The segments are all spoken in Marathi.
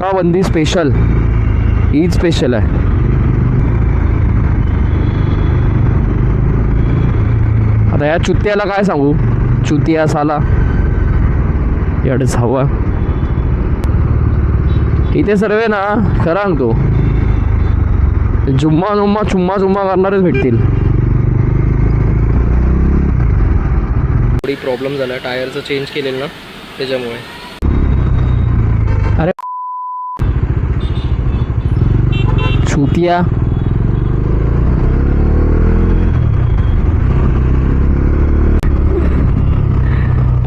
नाकाबंदी स्पेशल ईद स्पेशल आहे. आता या चुत्याला काय सांगू? चुतिया साला. एवढं हवा इथे सर्व ना खरं सांगतो. जुम्मा जुम्मा चुम्मा चुम्मा करणारेच भेटतील. थोडी प्रॉब्लेम झाला टायरचं चेंज केलेलं ना त्याच्यामुळे. छुतिया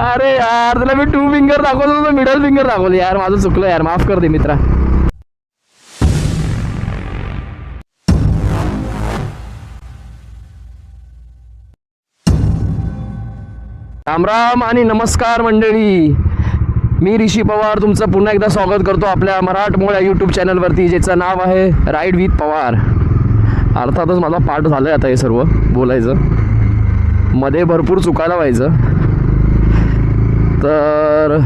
अरे यार तुला मी टू फिंगर दाखवत होतो मिडल फिंगर दाखवलं यार माझं चुकलं यार माफ कर दे मित्रा. राम राम आणि नमस्कार मंडळी. मी ऋषी पवार तुमचं पुन्हा एकदा स्वागत करतो आपल्या मराठमोळ्या यूट्यूब चॅनलवरती ज्याचं नाव आहे राईड विथ पवार अर्थातच मला पाठ झालं आहे आता हे सर्व बोलायचं. मध्ये भरपूर चुकायला व्हायचं. तर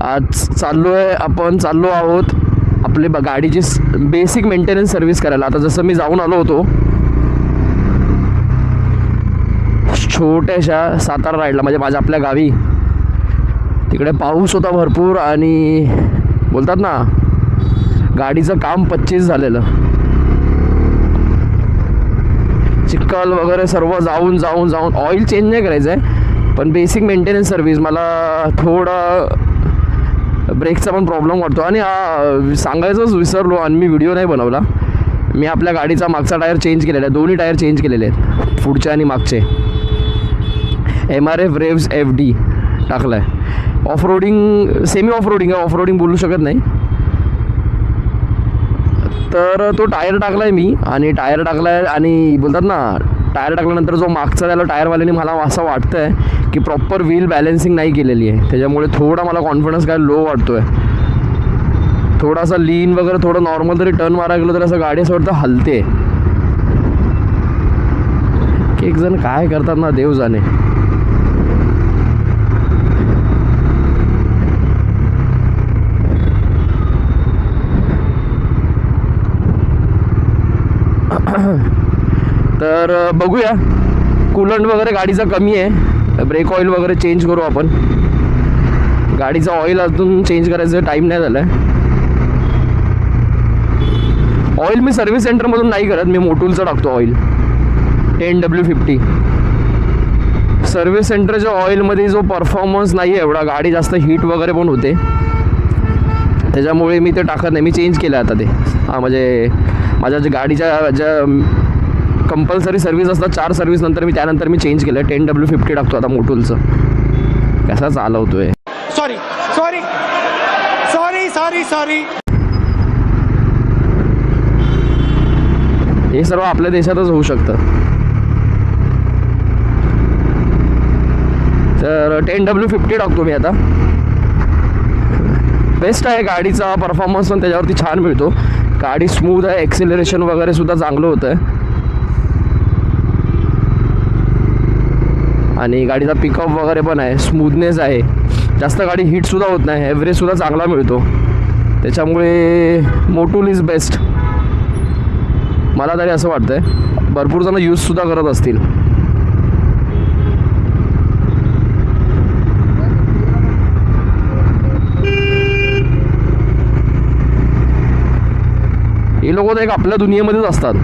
आज चाललो आहे आपण चाललो आहोत आपले ब- गाडीची बेसिक मेंटेनन्स सर्व्हिस करायला. आता जसं मी जाऊन आलो होतो छोट्याशा सातारा राईडला म्हणजे माझ्या आपल्या गावी. तिकडे पाऊस होता भरपूर आणि बोलतात ना गाडीचं काम पच्चीस झालेलं. चिक्कल वगैरे सर्व जाऊन जाऊन जाऊन ऑइल चेंज नाही करायचं आहे पण बेसिक मेंटेनन्स सर्व्हिस मला थोडं ब्रेकचा पण प्रॉब्लेम वाटतो. आणि सांगायचंच विसरलो आणि मी व्हिडिओ नाही बनवला. मी आपल्या गाडीचा मागचा टायर चेंज केलेला आहे. दोन्ही टायर चेंज केलेले आहेत. पुढचे आणि मागचे. M R F Revz F D टाकला आहे off roading semi off roading आहे. ऑफ रोडिंग बोलू शकत नाही. तर तो टायर टाकला आहे मी आणि टायर टाकला आहे आणि बोलतात ना टायर टाकल्यानंतर जो मागचा त्याला टायरवाल्याने मला असं वाटतं आहे की प्रॉपर व्हील बॅलेन्सिंग नाही केलेली आहे. त्याच्यामुळे थोडा मला कॉन्फिडन्स काय लो वाटतो आहे थोडासा लीन वगैरे थोडं नॉर्मल तरी टर्न मारायला गेलं तर असं गाडी असं वाटतं हलते. एक जण काय करतात ना देव जाणे तर बघूया. कूलंट वगैरे गाडीचा कमी आहे. ब्रेक ऑइल वगैरे चेंज करू आपण. गाडीचा ऑइल अजून चेंज करायचं टाईम नाही झाला आहे ऑइल मी सर्व्हिस सेंटरमधून नाही करत. मी मोटूलचं टाकतो oil ten W fifty service सेंटरच्या ऑइलमध्ये जो परफॉर्मन्स नाही आहे एवढा गाडी जास्त हीट वगैरे पण होते. त्याच्यामुळे मी ते टाकत नाही. मी चेंज केलं आता ते. हां म्हणजे माझ्या जे गाडीच्या ज्या कंपल्सरी सर्व्हिस असतात चार सर्व्हिस नंतर मी त्यानंतर मी चेंज केलं टेन डब्ल्यू फिफ्टी टाकतो आता मोटूलचं. कसा चालवतोय? Sorry sorry sorry sorry sorry हे सर्व आपल्या देशातच होऊ शकतं. तर टेन डब्ल्यू फिफ्टी टाकतो मी आता. बेस्ट आहे गाडीचा परफॉर्मन्स पण त्याच्यावरती छान मिळतो. गाडी स्मूथ आहे एक्सिलरेशन वगैरे सुद्धा चांगलं होतं आणि गाडीचा पिकअप वगैरे पण आहे. स्मूथनेस आहे. जास्त गाडी हीटसुद्धा होत नाही. ॲव्हरेजसुद्धा चांगला मिळतो. त्याच्यामुळे मोटूल इज बेस्ट मला तरी असं वाटतं आहे भरपूर जण यूजसुद्धा करत असतील. हे लोक तर एक आपल्या दुनियेमध्येच असतात.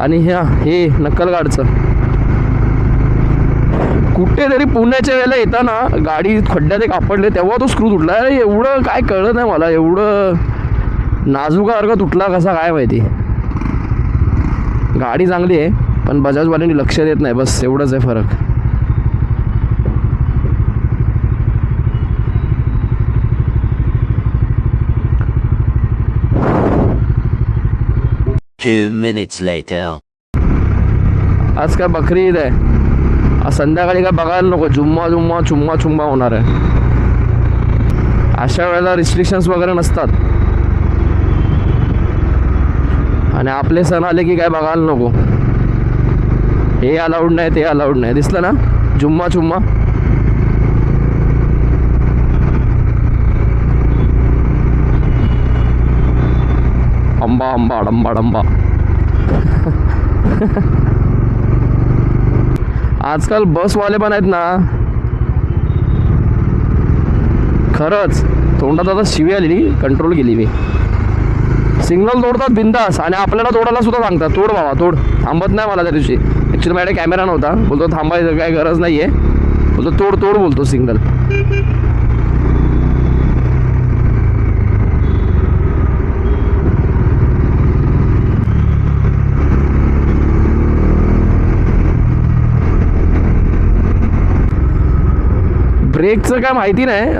आणि ह्या हे नक्कलगाडचं. कुठेतरी पुण्याच्या वेळेला येताना गाडी खड्ड्यात एक आपडले तेव्हा तो स्क्रू तुटला. अरे एवढं काय कळलं नाही मला. एवढं नाजुकासारखा तुटला कसा काय माहिती. गाडी चांगली आहे पण बजाजवाल्यांनी लक्ष देत नाही. बस एवढंच आहे फरक. Two minutes later. आज काय बकरी ईद आहे. आज संध्याकाळी काय बघायला नको. जुम्मा जुम्मा चुम्मा चुम्मा होणार आहे. अशा वेळेला रिस्ट्रिक्शन्स वगैरे नसतात. आणि आपले सण आले की काय बघायला नको. हे अलाउड नाही ते अलाउड नाही. दिसलं ना? जुम्मा चुम्मा आंबा आंबा डंबा डंबा आजकाल बसवाले पण आहेत ना. खरंच तोंडात आता शिवी आलेली कंट्रोल केली मी. सिग्नल तोडतात बिंदास आणि आपल्याला तोडायला सुद्धा सांगतात. तोड बाबा तोड. थांबत नाही मला त्या दिवशी. ॲक्च्युली माझ्याकडे कॅमेरा नव्हता. बोलतो थांबायचं काय गरज नाही आहे बोलतो तोड तोड बोलतो सिग्नल ब्रेकचं काय माहिती नाही.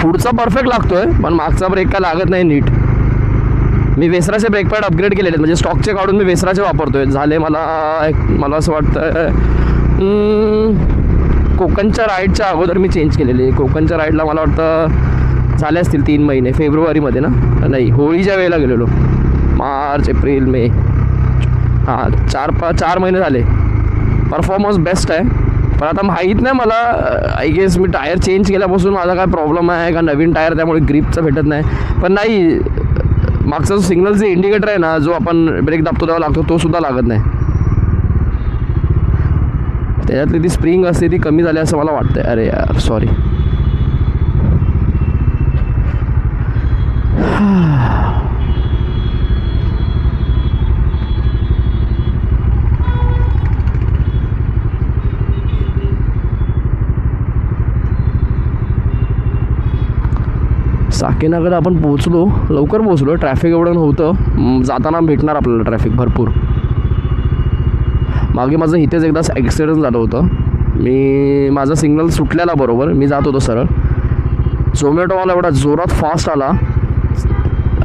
पुढचा परफेक्ट लागतोय पण मागचा ब्रेक काय लागत नाही नीट. मी वेसराचे ब्रेक पॅड अपग्रेड केलेले आहेत म्हणजे स्टॉकचे काढून मी वेसराचे वापरतोय. झाले मला मला असं वाटतं कोकणच्या राईडच्या अगोदर मी चेंज केलेले. कोकणच्या राईडला मला वाटतं झाले असतील तीन महिने फेब्रुवारीमध्ये ना? नाही होळीच्या वेळेला गेलेलो. March April May. हां चार पा चार महिने झाले. परफॉर्मन्स बेस्ट आहे. पण आता माहीत नाही मला आय गेस मी टायर चेंज केल्यापासून माझा काय प्रॉब्लेम आहे का नवीन टायर त्यामुळे ग्रीपचं भेटत नाही. पण नाही मागचा जो सिग्नल इंडिकेटर आहे ना जो आपण ब्रेक दाबतो तेव्हा लागतो तो सुद्धा लागत नाही. त्याच्यातली ती स्प्रिंग असते ती कमी झाली असं मला वाटतंय. अरे यार सॉरी साकेनाकडे आपण पोहोचलो लवकर पोहोचलो. ट्रॅफिक एवढं नव्हतं. जाताना भेटणार आपल्याला ट्रॅफिक भरपूर. मागे माझं इथेच एकदा ॲक्सिडेंट झालं होतं. मी माझा सिग्नल सुटलेला बरोबर. मी जात होतो सरळ. झोमॅटोवाला एवढा जोरात फास्ट आला.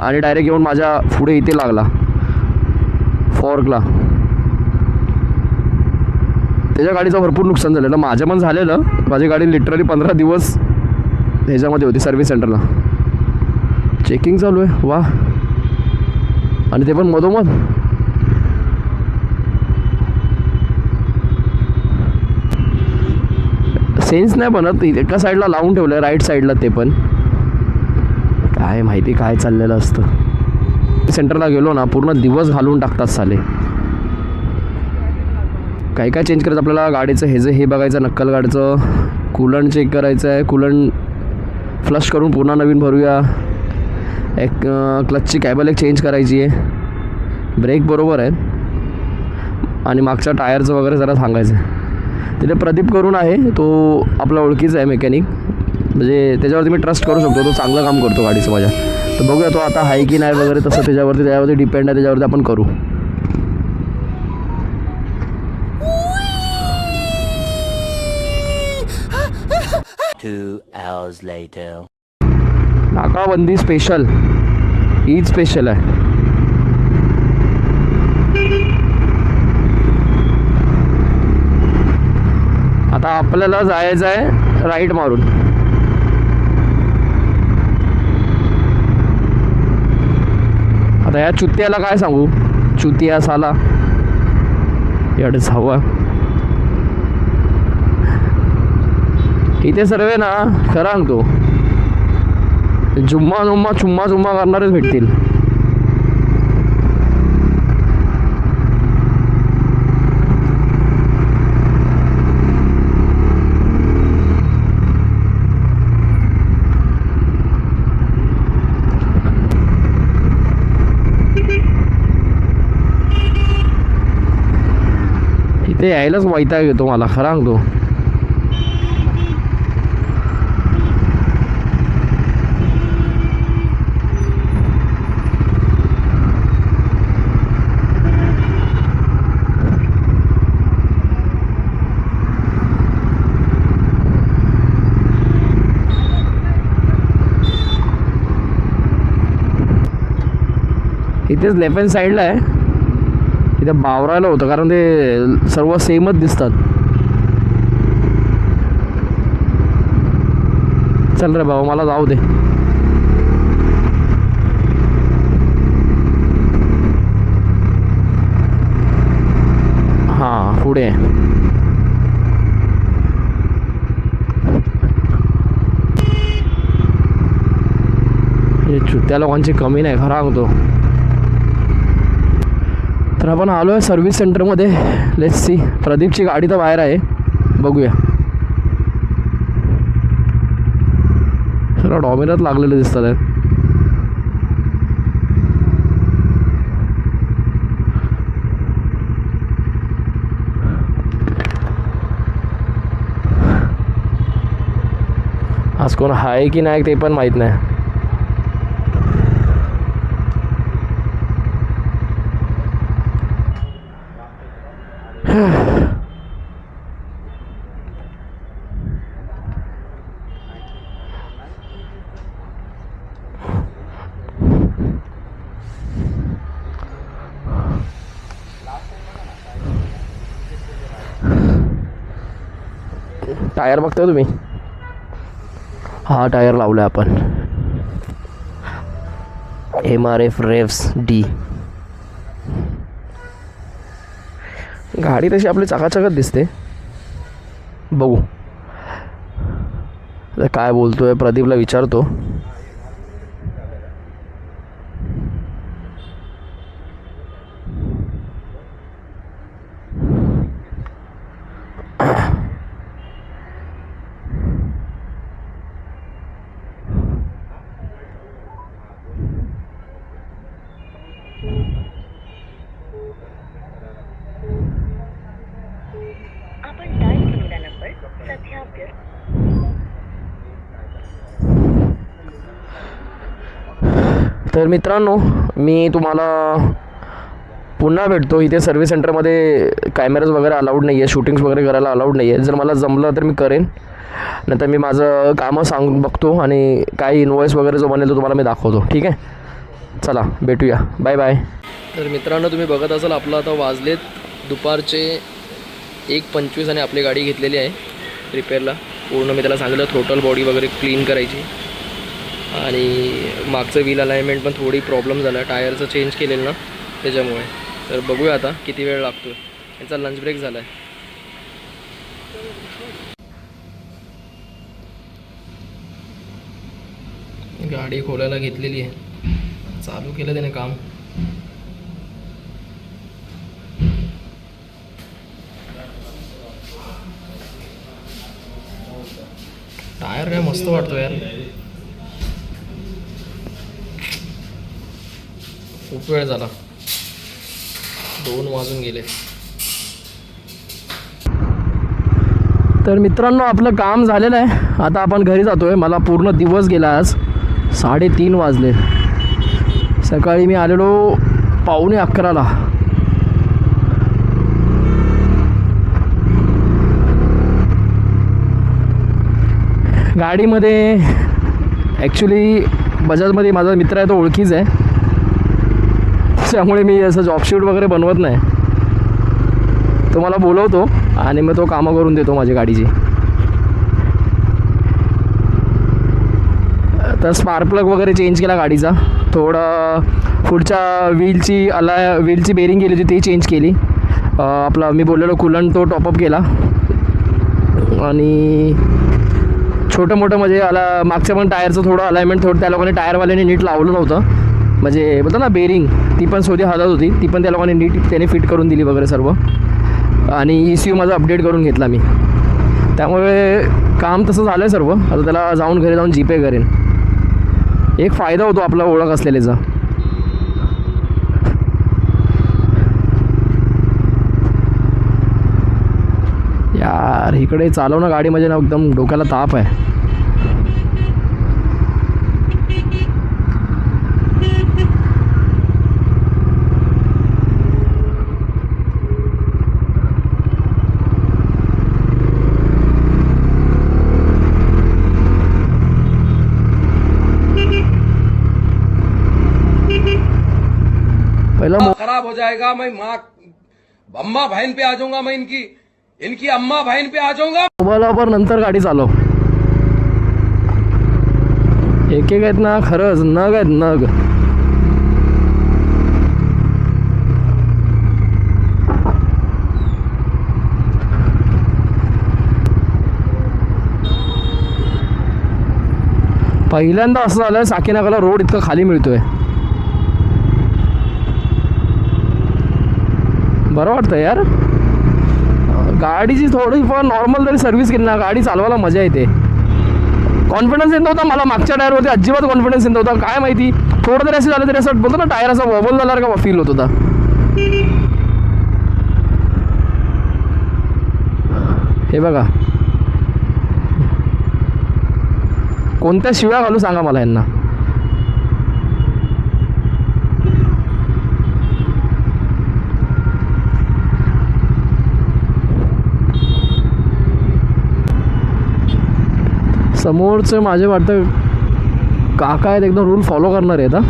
आणि डायरेक्ट येऊन माझ्या पुढे इथे लागला. फॉर्कला त्याच्या गाडीचं भरपूर नुकसान झालेलं. माझ्या पण झालेलं. माझी गाडी लिटरली पंधरा दिवस ह्याच्यामध्ये होती सर्व्हिस सेंटरला चेकिंग चालू आहे. वा. आणि ते पण मधोमध. सेन्स नाही बनत. एका साईडला लावून ठेवलं आहे राईट साईडला ते पण. काय माहिती काय चाललेलं असतं. सेंटरला गेलो ना पूर्ण दिवस घालून टाकतात साले. काय काय चेंज करायचं आपल्याला? गाडीचं हे जे हे बघायचं नक्कल गाडीचं. कुलन चेक करायचं आहे कुलन फ्लश करून पुन्हा नवीन भरूया. एक क्लचची कॅबल एक चेंज करायची आहे. ब्रेक बरोबर आहेत. आणि मागच्या टायरचं वगैरे जरा सांगायचं आहे. तिथे प्रदीप करून आहे. तो आपला ओळखीचा आहे मेकॅनिक. म्हणजे त्याच्यावरती मी ट्रस्ट करू शकतो. तो चांगलं काम करतो गाडीचं माझ्या. तर बघूया तो आता आहे की नाही वगैरे तसं त्याच्यावरती त्याच्यावरती डिपेंड आहे. त्याच्यावरती आपण करू. Two hours later. नाकाबंदी स्पेशल ईद स्पेशल आहे. आता आपल्याला जायचं आहे राईट मारून. आता या चुत्याला काय सांगू? चुतिया साला. एवढंच हवा इथे सर्व ना खरा सांगतो. जुम्मा जुम्मा चुम्मा चुम्मा करणारेच भेटतील. इथे यायलाच वैताग येतो मला खरा सांगतो. इथेच लेफ्ट हँड साईडला आहे. इथे बावरायला होतं कारण ते सर्व सेमच दिसतात. चल रे बाबा मला जाऊ दे. पुढे. आहे हे त्या लोकांची कमी नाही खरा सांगतो तर आपण आलो आहे सर्व्हिस सेंटरमध्ये लेट्स सी प्रदीपची गाडी तर बाहेर आहे. बघूया. सर डॉमिनर लागलेले दिसतात आहेत. आज कोण आहे की नाही ते पण माहीत नाही. टायर बघताय तुम्ही? हा टायर लावला आपण. M R F Revz D गाडी तशी आपली चकाचकच दिसते. बघू. काय बोलतोय प्रदीपला विचारतो आपण डायल केलेला तर मित्रांनो मी तुम्हाला पुन्हा भेटतो. इथे सर्व्हिस सेंटरमध्ये कॅमेराज वगैरे अलाउड नाही आहे शूटिंग्स वगैरे करायला अलाउड नाही आहे जर मला जमलं तर मी करेन. नंतर मी माझं कामं सांग बघतो आणि काय इन्व्हॉइस वगैरे जो बनेल तो तुम्हाला मी दाखवतो. ठीक आहे? चला भेटूया. बाय बाय तर मित्रांनो तुम्ही बघत असाल आपलं आता वाजलेत दुपारचे एक पंचवीस आणि आपली गाडी घेतलेली आहे. रिपेअरला पूर्ण मी त्याला सांगितलं थ्रोटल बॉडी वगैरे क्लीन करायची. आणि मागचं व्हील अलाइनमेंट पण थोडी प्रॉब्लेम झाला. टायरचं चेंज केलेलं ना त्याच्यामुळे. तर बघूया आता किती वेळ लागतो याचा लंच ब्रेक झाला आहे गाडी खोलायला घेतलेली आहे. चालू केलं त्याने काम टायर काय मस्त वाटतो यार. खूप वेळ झाला. दोन वाजून गेले. तर मित्रांनो आपलं काम झालेलं आहे. आता आपण घरी जातो आहे मला पूर्ण दिवस गेला आज. साडेतीन वाजले. सकाळी मी आलेलो पावणे अकराला. गाडीमध्ये ॲक्च्युली बजाजमध्ये माझा मित्र आहे तो ओळखीच आहे. त्यामुळे मी असं जॉबशूट वगैरे बनवत नाही. तो मला बोलवतो आणि मग तो कामं करून देतो माझ्या गाडीची. तर स्पार्क प्लग वगैरे चेंज केला गाडीचा. थोडं पुढच्या व्हीलची अला व्हीलची बेरिंग गेली होती ती चेंज केली. आपला मी बोललेलो कुलन तो टॉपअप केला. आणि छोटं मोठं म्हणजे आला मागच्या पण टायरचं थोडं अलाइनमेंट थोडं त्या लोकांनी टायरवाल्याने नीट लावलं नव्हतं. म्हणजे बोलतो ना बेरिंग ती पण सोधी हलत होती. ती पण त्या लोकांनी नीट त्याने फिट करून दिली वगैरे सर्व. आणि ई सी यू माझा अपडेट करून घेतला मी. त्यामुळे काम तसं झालं आहे सर्व. आता त्याला जाऊन घरी जाऊन जीपे करेन. एक फायदा होतो आपला ओळख असलेल्याचा. यार इकडे चालवणं गाडी म्हणजे ना एकदम डोक्याला ताप आहे. पहला खराब हो जाएगा मैं माँ अम्मा बहन पे आ जाऊंगा मैं इनकी। इनकी अम्मा बहन पे आ जाऊंगा। मोबाईलवर नंतर गाडी चालव. एक एक आहेत ना खरंच नग आहेत नग. पहिल्यांदा असं झालं साकीनाकाला रोड इतका खाली मिळतोय. बरं वाटतं यार. गाडीची थोडीफार नॉर्मल तरी सर्व्हिस केली ना गाडी चालवायला मजा येते. कॉन्फिडन्स येत नव्हता मला मागच्या टायरवरती अजिबात कॉन्फिडन्स येत नव्हता. काय माहिती थोडं तरी असं झालं तरी असं बोलतो ना टायर असा वॉबल झाल्यासारखा फील होत होता. हे बघा. कोणत्या शिव्या घालू सांगा मला यांना. समोरचे माझे वाटतं काका आहेत एकदम रूल फॉलो करणार आहेत हा.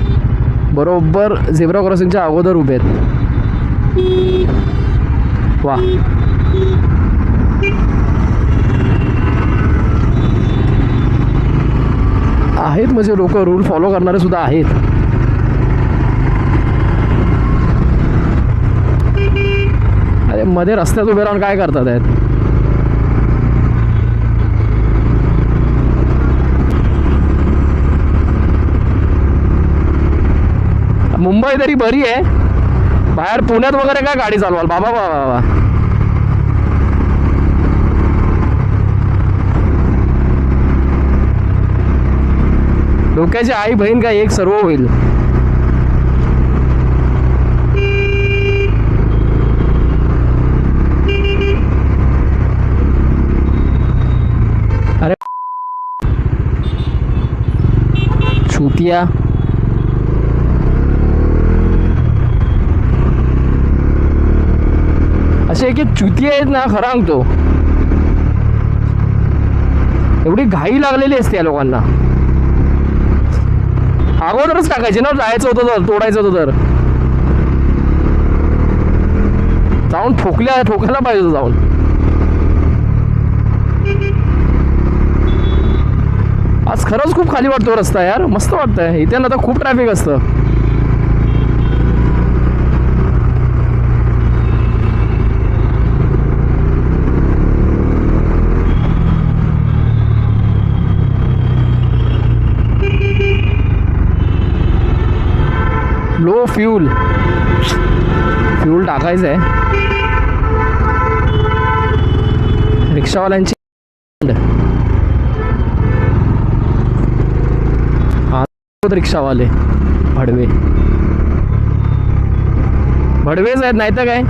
बरोबर झेब्रा क्रॉसिंगच्या अगोदर उभे आहेत. वा. आहेत म्हणजे लोक रूल फॉलो करणारे सुद्धा आहेत. अरे मध्ये रस्त्यात उभे राहून काय करतात आहेत? मुंबई तरी बरी आहे. बाहेर पुण्यात वगैरे काय गाडी चालवाल? बाबा बाबा बाबा. डोक्याची आई बहीण काय एक सर्व होईल. अरे. छुतिया असे एक एक चुती आहेत ना खरं सांगतो. एवढी घाई लागलेली असते या लोकांना. अगोदरच टाकायचे ना जायचं होतं तर तोडायचं होतं तर. जाऊन ठोकल्या ठोकायला पाहिजे होतं जाऊन. आज खरंच खूप खाली वाटतो रस्ता यार. मस्त वाटतंय. इथे ना आता खूप ट्रॅफिक असतं. Low fuel. फ्यूल टाकायचं आहे रिक्षावाल्यांची रिक्षावाले. भडवे. भडवेच आहेत नाही तर काय?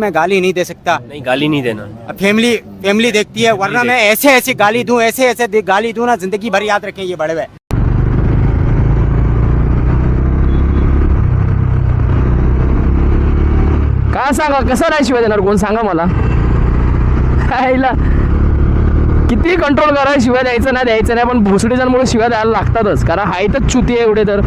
मैं गाली नहीं दे सकता। नहीं गाली नहीं देना। अब फैमिली फैमिली देखती है वरना मैं ऐसे ऐसे गाली दूं ऐसे ऐसे गाली दूं ना जिंदगी भर याद रखें ये बड़े हुए का सांगा कसं नाही शिवाय देणार? कोण सांगा मला? खायला किती कंट्रोल करा शिवाय द्यायचं नाही द्यायचं नाही पण भोसडीजनमुळे शिवाय द्यायला लागतातच. कारण हायतच चुती आहे एवढे तर.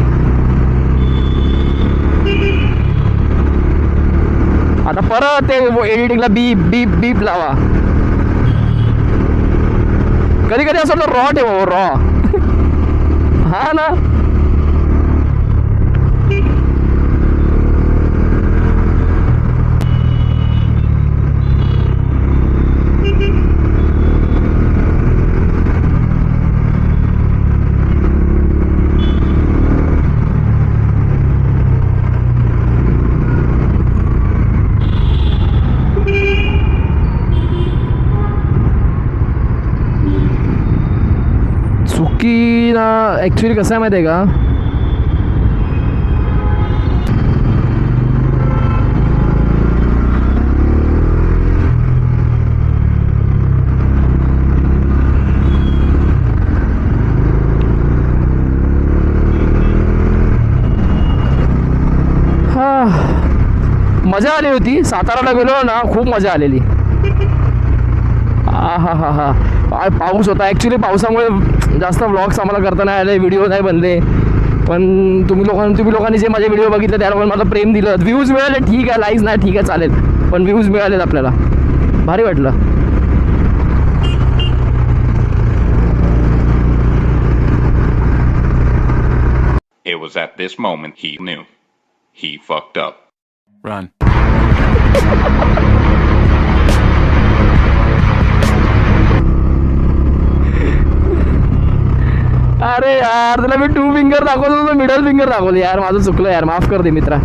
आता परत ते एडिटिंगला बीप बीप बीप लावा कधी कधी असं रॉ ठेवा रॉ हा ना चुकी ना ॲक्च्युली कसं आहे माहिती आहे का? मजा आली होती. साताराला गेलो ना खूप मजा आलेली. हा हा हा हा पाऊस होता. ॲक्च्युली पावसामुळे जास्त व्लॉग्स आम्हाला करता नाही आले व्हिडिओ नाही बनले पण तुम्ही लोकांनी तुम्ही लोकांनी जे माझे व्हिडिओ बघितले त्या लोकांनी मला प्रेम दिलं व्ह्यूज मिळाले ठीक आहे लाईक्स नाही ठीक आहे चालेल पण व्ह्यूज मिळालेत आपल्याला भारी वाटलं It was at this moment he knew. He fucked up. Run. अरे यार तुला मी टू फिंगर दाखवत होतो मिडल फिंगर दाखवलं यार माझं चुकलं यार. माफ कर दे मित्रा.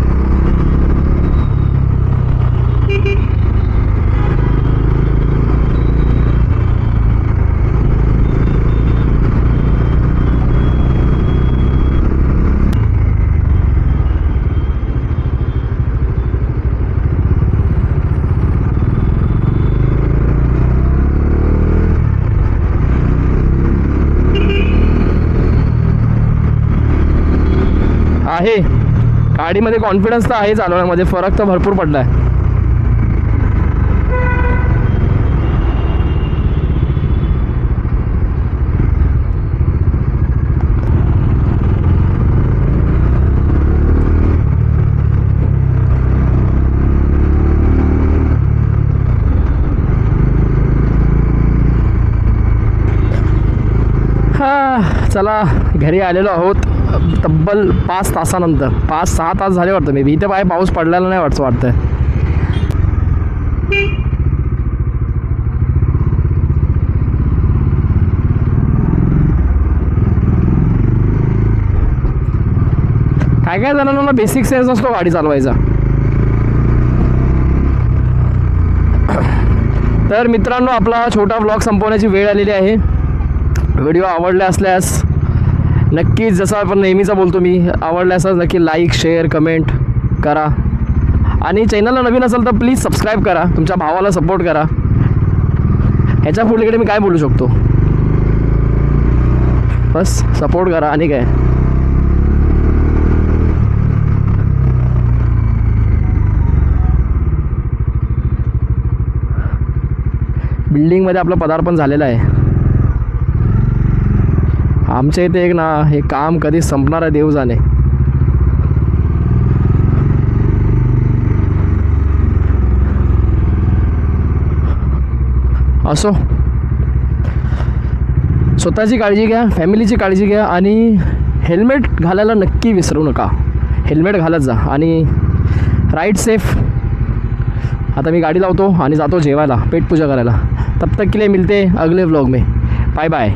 आहे. गाडीमध्ये कॉन्फिडन्स तर आहे चालवण्यामध्ये फरक तर भरपूर पडला आहे चला घरी आलेलो आहोत. तब्बल पाच तासानंतर पाच सहा तास झाले वाटतं मी इथे पाय पाऊस पडलेला नाही वाटतं वाटतं काय काय जणांना बेसिक सेन्स असतो गाडी चालवायचा. तर मित्रांनो आपला छोटा ब्लॉग संपवण्याची वेळ आलेली आहे. व्हिडिओ आवडला असल्यास नक्कीच जसं आपण नेहमीचा बोलतो मी आवडला असल्यास नक्की लाईक शेअर कमेंट करा. आणि चॅनलला नवीन असेल तर प्लीज सबस्क्राईब करा तुमच्या भावाला सपोर्ट करा. ह्याच्या पुढलीकडे मी काय बोलू शकतो? बस सपोर्ट करा आणि काय? बिल्डिंगमध्ये आपलं पदार्पण झालेलं आहे. आमच्या इथे एक ना हे काम कधी संपणार आहे देव जाणे असो. स्वतःची काळजी घ्या फॅमिलीची काळजी घ्या आणि हेल्मेट घालायला नक्की विसरू नका. हेल्मेट घालत जा आणि राईट सेफ. आता मी गाडी लावतो आणि जातो जेवायला पेटपूजा करायला. तब तक के लिए मिलते अगले व्लॉग में. Bye bye